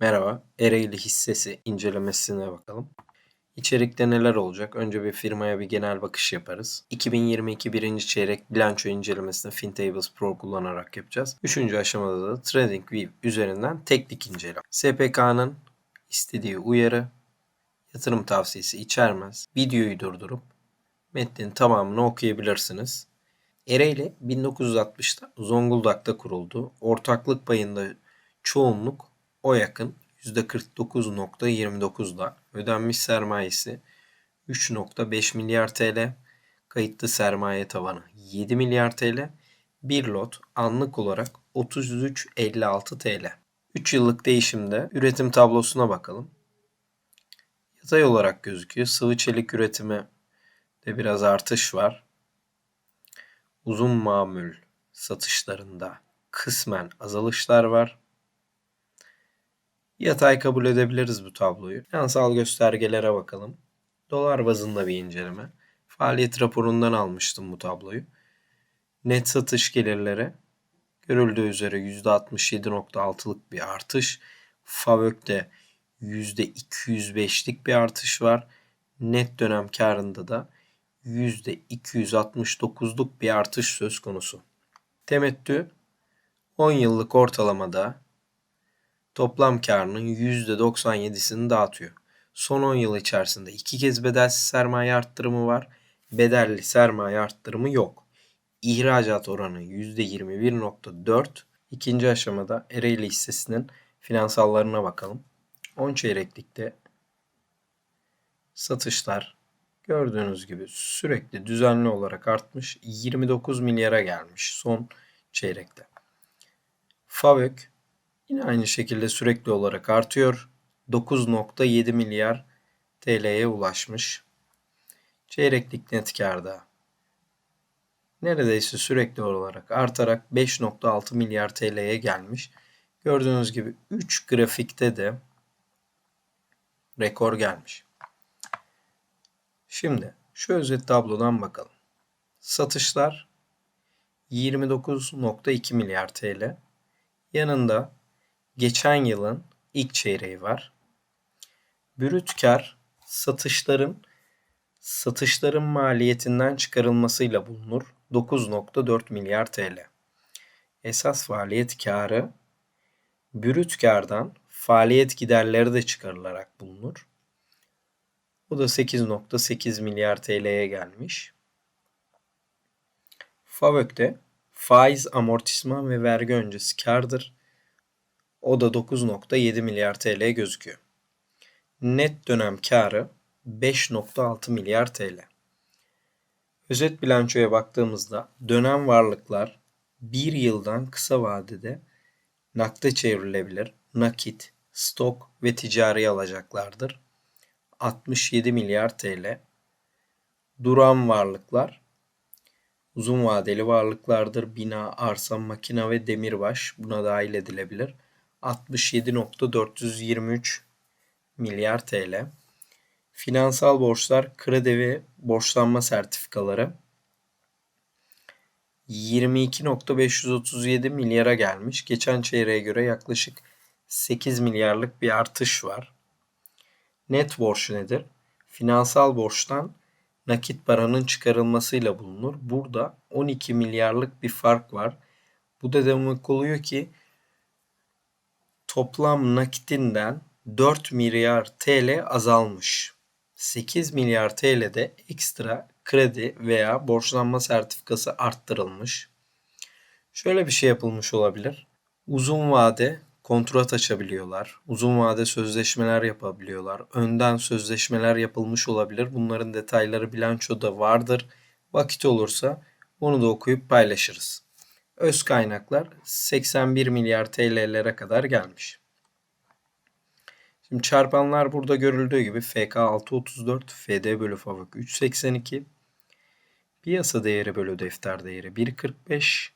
Merhaba, Ereğli hissesi incelemesine bakalım. İçerikte neler olacak? Önce bir firmaya bir genel bakış yaparız. 2022 birinci çeyrek bilanço incelemesini FinTables Pro kullanarak yapacağız. Üçüncü aşamada da TradingView üzerinden teknik inceleme. SPK'nın istediği uyarı, yatırım tavsiyesi içermez. Videoyu durdurup metnin tamamını okuyabilirsiniz. Ereğli 1960'ta Zonguldak'ta kuruldu. Ortaklık payında çoğunluk o yakın %49.29'da ödenmiş sermayesi 3.5 milyar TL, kayıtlı sermaye tavanı 7 milyar TL, bir lot anlık olarak 33.56 TL. 3 yıllık değişimde üretim tablosuna bakalım. Yatay olarak gözüküyor. Sıvı çelik üretimi de biraz artış var. Uzun mamül satışlarında kısmen azalışlar var. Yatay kabul edebiliriz bu tabloyu. Finansal göstergelere bakalım. Dolar bazında bir inceleme. Faaliyet raporundan almıştım bu tabloyu. Net satış gelirleri görüldüğü üzere %67.6'lık bir artış. FAVÖK'te %205'lik bir artış var. Net dönem karında da %269'luk bir artış söz konusu. Temettü 10 yıllık ortalamada toplam karının %97'sini dağıtıyor. Son 10 yıl içerisinde iki kez bedelsiz sermaye arttırımı var. Bedelli sermaye arttırımı yok. İhracat oranı %21.4. İkinci aşamada Ereğli hissesinin finansallarına bakalım. 10 çeyreklikte satışlar gördüğünüz gibi sürekli düzenli olarak artmış. 29 milyara gelmiş son çeyrekte. FAVÖK Yine aynı şekilde sürekli olarak artıyor. 9.7 milyar TL'ye ulaşmış. Çeyreklik net karda neredeyse sürekli olarak artarak 5.6 milyar TL'ye gelmiş. Gördüğünüz gibi 3 grafikte de rekor gelmiş. Şimdi şu özet tablodan bakalım. Satışlar 29.2 milyar TL. Yanında geçen yılın ilk çeyreği var. Brüt kar satışların satışların maliyetinden çıkarılmasıyla bulunur. 9.4 milyar TL. Esas faaliyet karı brüt kardan faaliyet giderleri de çıkarılarak bulunur. Bu da 8.8 milyar TL'ye gelmiş. FAVÖK'te faiz, amortisman ve vergi öncesi kardır. O da 9.7 milyar TL gözüküyor. Net dönem karı 5.6 milyar TL. Özet bilançoya baktığımızda dönem varlıklar bir yıldan kısa vadede nakde çevrilebilir, nakit, stok ve ticari alacaklardır. 67 milyar TL. Duran varlıklar uzun vadeli varlıklardır. Bina, arsa, makina ve demirbaş buna dahil edilebilir. 67.423 milyar TL. Finansal borçlar, kredi ve borçlanma sertifikaları 22.537 milyara gelmiş. Geçen çeyreğe göre yaklaşık 8 milyarlık bir artış var. Net borç nedir? Finansal borçtan nakit paranın çıkarılmasıyla bulunur. Burada 12 milyarlık bir fark var. Bu da demek oluyor ki toplam nakitinden 4 milyar TL azalmış. 8 milyar TL'de ekstra kredi veya borçlanma sertifikası arttırılmış. Şöyle bir şey yapılmış olabilir. Uzun vade kontrat açabiliyorlar. Uzun vade sözleşmeler yapabiliyorlar. Önden sözleşmeler yapılmış olabilir. Bunların detayları bilançoda vardır. Vakit olursa onu da okuyup paylaşırız. Öz kaynaklar 81 milyar TL'lere kadar gelmiş. Şimdi çarpanlar burada görüldüğü gibi FK 634, FD bölü FAVÖK 382, piyasa değeri bölü defter değeri 1.45,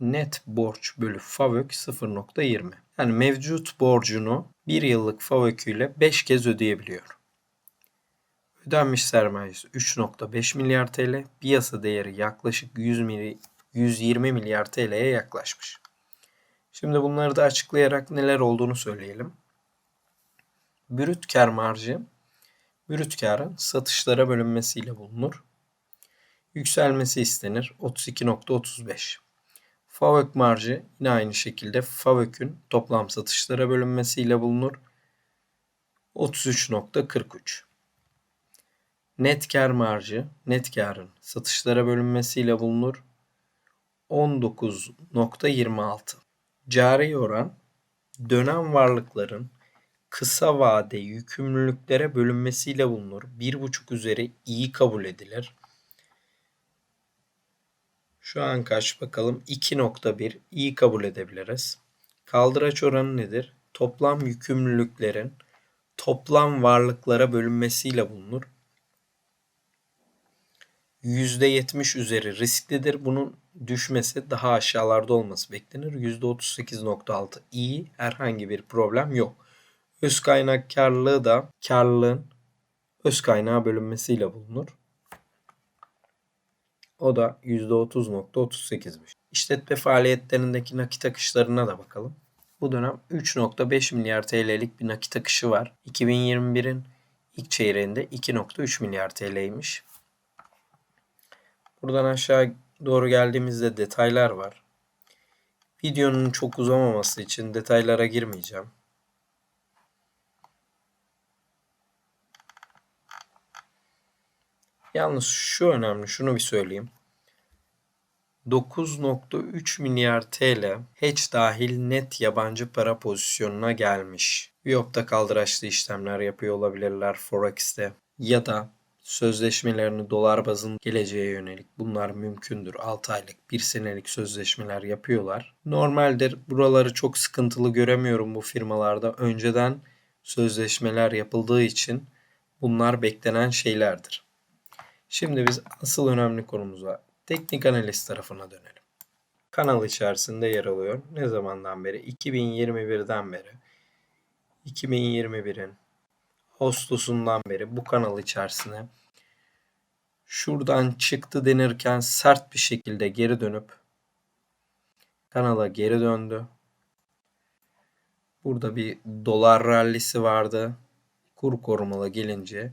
net borç bölü FAVÖK 0.20. Yani mevcut borcunu 1 yıllık FAVÖK ile 5 kez ödeyebiliyor. Ödenmiş sermayesi 3.5 milyar TL, piyasa değeri yaklaşık 100 milyar 120 milyar TL'ye yaklaşmış. Şimdi bunları da açıklayarak neler olduğunu söyleyelim. Brüt kar marjı, brüt karın satışlara bölünmesiyle bulunur. Yükselmesi istenir 32.35. FAVÖK marjı yine aynı şekilde FAVÖK'ün toplam satışlara bölünmesiyle bulunur. 33.43. Net kar marjı, net karın satışlara bölünmesiyle bulunur. 19.26. Cari oran, dönem varlıkların kısa vade yükümlülüklere bölünmesiyle bulunur. 1,5 üzeri iyi kabul edilir. Şu an kaç bakalım? 2.1 iyi kabul edebiliriz. Kaldıraç oranı nedir? Toplam yükümlülüklerin toplam varlıklara bölünmesiyle bulunur. %70 üzeri risklidir. Bunun düşmesi daha aşağılarda olması beklenir. %38.6 iyi. Herhangi bir problem yok. Öz kaynak karlılığı da karlılığın öz kaynağa bölünmesiyle bulunur. O da %30.38'miş. İşletme faaliyetlerindeki nakit akışlarına da bakalım. Bu dönem 3.5 milyar TL'lik bir nakit akışı var. 2021'in ilk çeyreğinde 2.3 milyar TL'ymiş. Buradan aşağı doğru geldiğimizde detaylar var. Videonun çok uzamaması için detaylara girmeyeceğim. Yalnız şu önemli, şunu bir söyleyeyim. 9.3 milyar TL hedge dahil net yabancı para pozisyonuna gelmiş. Viyop'ta kaldıraçlı işlemler yapıyor olabilirler Forex'te ya da sözleşmelerini dolar bazın geleceğe yönelik bunlar mümkündür. 6 aylık, 1 senelik sözleşmeler yapıyorlar. Normaldir buraları çok sıkıntılı göremiyorum bu firmalarda. Önceden sözleşmeler yapıldığı için bunlar beklenen şeylerdir. Şimdi biz asıl önemli konumuza teknik analiz tarafına dönelim. Kanal içerisinde yer alıyor. Ne zamandan beri? 2021'den beri. 2021'in Ağustos'undan beri bu kanal içerisine şuradan çıktı denirken sert bir şekilde geri dönüp kanala geri döndü. Burada bir dolar rallisi vardı. Kur korumalı gelince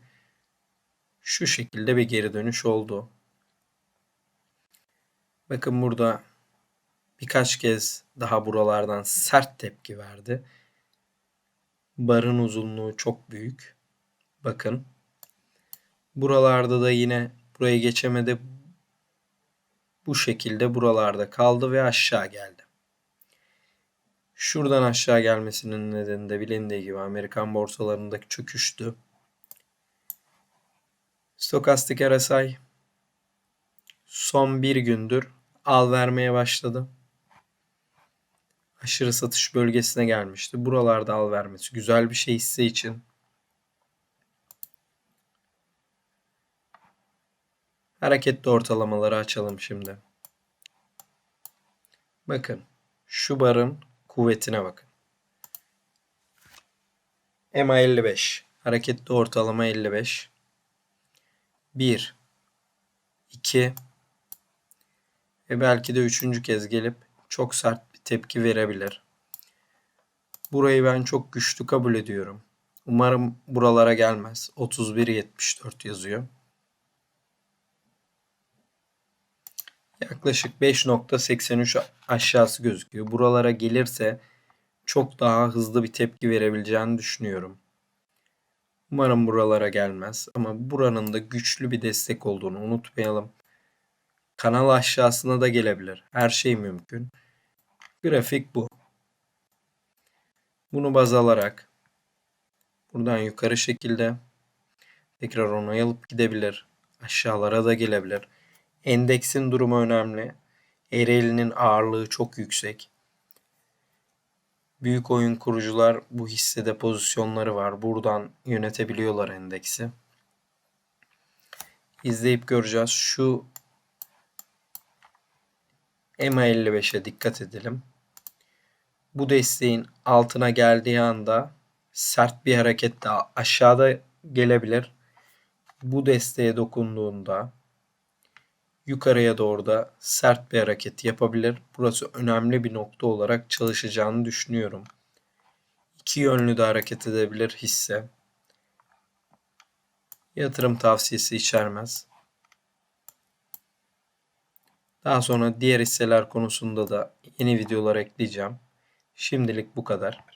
şu şekilde bir geri dönüş oldu. Bakın burada birkaç kez daha buralardan sert tepki verdi. Barın uzunluğu çok büyük. Bakın. Buralarda da yine burayı geçemedi. Bu şekilde buralarda kaldı ve aşağı geldi. Şuradan aşağı gelmesinin nedeni de bilindiği gibi Amerikan borsalarındaki çöküştü. Stokastik RSI son bir gündür al vermeye başladı. Aşırı satış bölgesine gelmişti. Buralarda al vermesi güzel bir şey hisse için. Hareketli ortalamaları açalım şimdi. Bakın şu barın kuvvetine bakın. EMA 55. Hareketli ortalama 55. 1 2 ve belki de üçüncü kez gelip çok sert bir tepki verebilir. Burayı ben çok güçlü kabul ediyorum. Umarım buralara gelmez. 31.74 yazıyor. Yaklaşık 5.83 aşağısı gözüküyor. Buralara gelirse çok daha hızlı bir tepki verebileceğini düşünüyorum. Umarım buralara gelmez ama buranın da güçlü bir destek olduğunu unutmayalım. Kanal aşağısına da gelebilir. Her şey mümkün. Grafik bu. Bunu baz alarak buradan yukarı şekilde tekrar onay alıp gidebilir. Aşağılara da gelebilir. Endeksin durumu önemli. Ereğli'nin ağırlığı çok yüksek. Büyük oyun kurucular bu hissede pozisyonları var. Buradan yönetebiliyorlar endeksi. İzleyip göreceğiz. Şu EMA 55'e dikkat edelim. Bu desteğin altına geldiği anda sert bir hareket daha aşağıda gelebilir. Bu desteğe dokunduğunda yukarıya doğru da sert bir hareket yapabilir. Burası önemli bir nokta olarak çalışacağını düşünüyorum. İki yönlü de hareket edebilir hisse. Yatırım tavsiyesi içermez. Daha sonra diğer hisseler konusunda da yeni videolar ekleyeceğim. Şimdilik bu kadar.